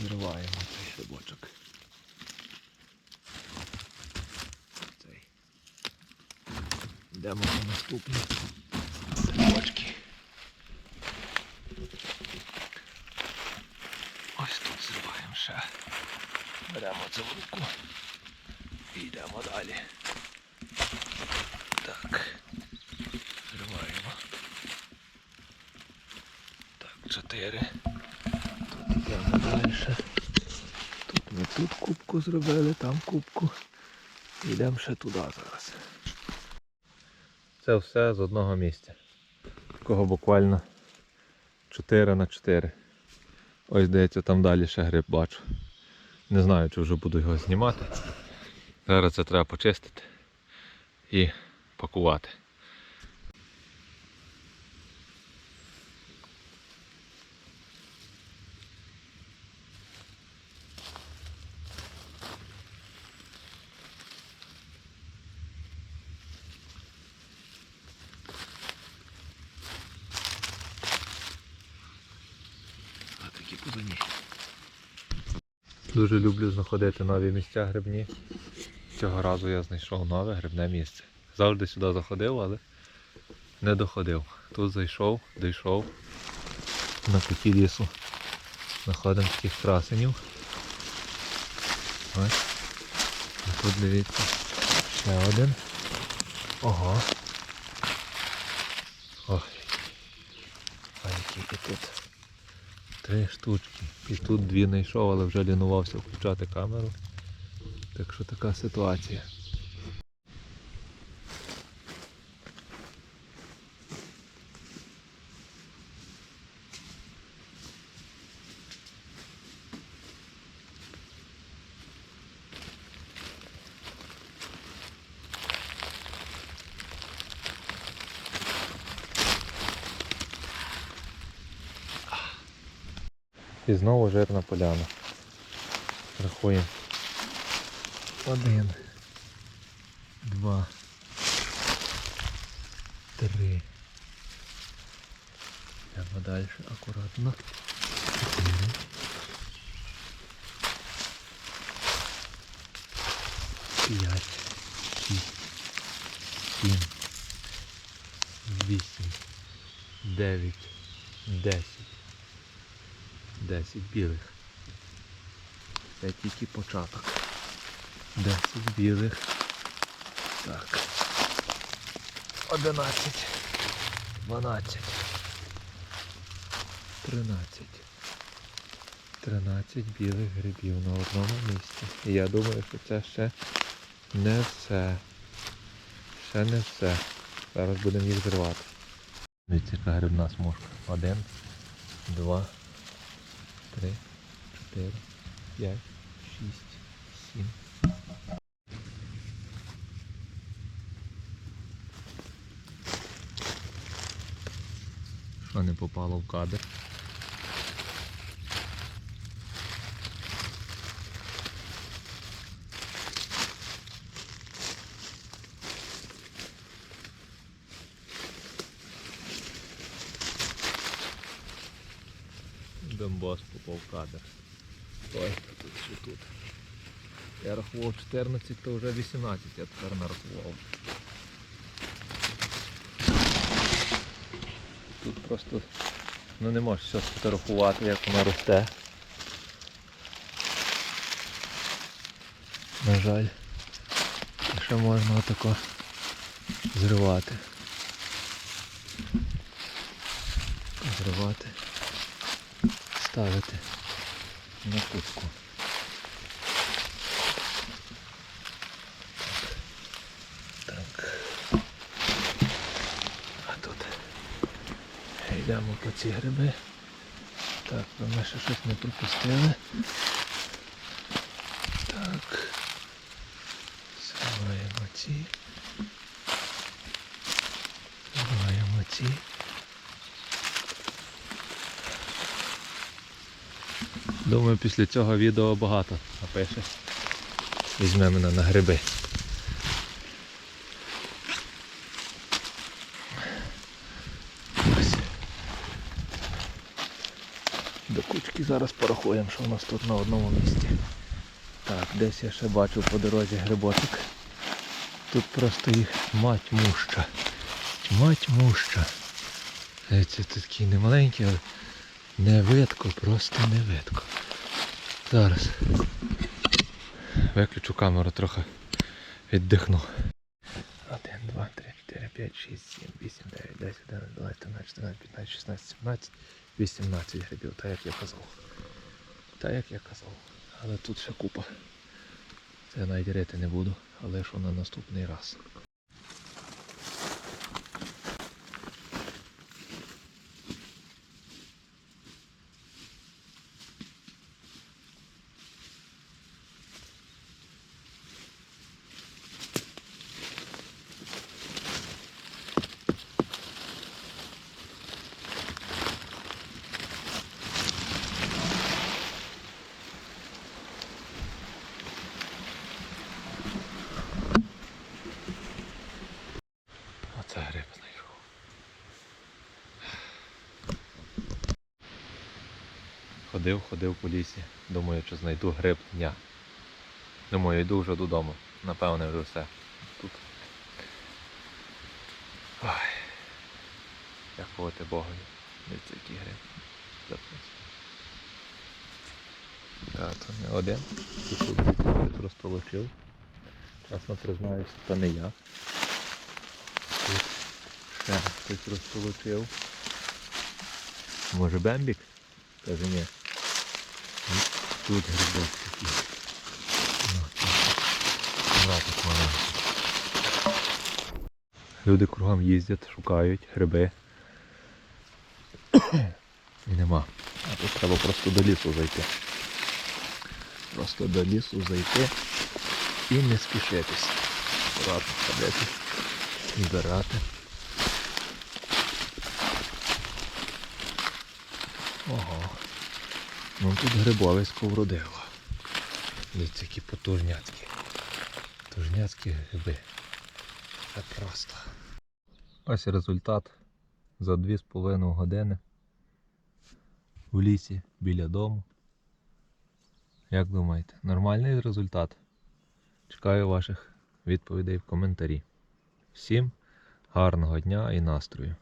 Зриваємо цей грибочок. Цей. Йдемо по наступні грибочки. Ось тут зриваємо ще. Беремо в руку і йдемо далі. Так. Зриваємо. Так, чотири. Йдемо далі. Тут ми тут кубку зробили, там кубку. Йдемо ще туди зараз. Це все з одного місця. Такого буквально 4 на 4. Ось здається, там далі ще гриб бачу. Не знаю, чи вже буду його знімати. Зараз це треба почистити і пакувати. А. Дуже люблю знаходити нові місця грибні. Цього разу я знайшов нове грибне місце. Завжди сюди заходив, але не доходив. Тут зайшов, дійшов на куті лісу. Знаходимо таких красенів. Ось. Тут дивіться. Ще один. Ого. Ой. А які тут. Три штучки. І тут дві знайшов, але вже лінувався включати камеру. Так що така ситуація. І знову жирна поляна. Рахуємо. Один. Два. Три. Йдемо далі акуратно. Чотири. П'ять. Шість. Сім. Вісім. Дев'ять. Десять. 10 білих. Це тільки початок. 10 білих. Так. 11. 12. 13. 13 білих грибів на одному місці. І я думаю, що це ще не все. Ще не все. Зараз будемо їх зривати. Дивіться, яка грибна смужка. Один, два, три, чотири, п'ять, шість, сім. Що не попало в кадр? Донбас попав кадр. Ой, тут що тут. Я рахував 14, то вже 18, я тепер нарахував. Тут просто ну не можеш все сфотографувати, як вона росте. На жаль. Ще можна отако зривати. Зривати. Ставити на кутку. Так. А тут йдемо по ці гриби. Так, ми ще щось не пропустили. Так. Зриваємо ці. Зриваємо ці. Думаю, після цього відео багато напише. Візьме мене на гриби. До кучки. Зараз порахуємо, що у нас тут на одному місці. Так, десь я ще бачу по дорозі грибочок. Тут просто їх мать муща. Мать муща. Е, Це такий немаленький, але не видко, просто не видко. Зараз. Виключу камеру трохи віддихну. 1, 2, 3, 4, 5, 6, 7, 8, 9, 10, 11, 12, 13, 14, 15, 16, 17, 18 грибів, так як я казав. Так як я казав. Але тут ще купа. Це навіть рити не буду, але що на наступний раз. Оце гриб знайшов. Ходив, ходив по лісі. Думаю, що знайду гриб дня. Думаю, йду вже додому. Напевне, вже все. Тут. Ой. Дякувати Богові. Дивіться, який гриб. Так, то не один. Тут розтолочив. Чесно признаюся, то не я. Тут ще хтось розтолочив. Може бембік? Каже ні. Тут грибок такий. Ну. Люди кругом їздять, шукають гриби. І нема. А тут треба просто до лісу зайти. Просто до лісу зайти і не спішитись. Акуратно ходити, збирати. Ого. Ну тут грибовисько вродило. Дивіться, які потужняцькі. Потужняцькі гриби. Це просто. Ось результат за 2,5 години в лісі біля дому. Як думаєте, нормальний результат? Чекаю ваших відповідей в коментарі. Всім гарного дня і настрою!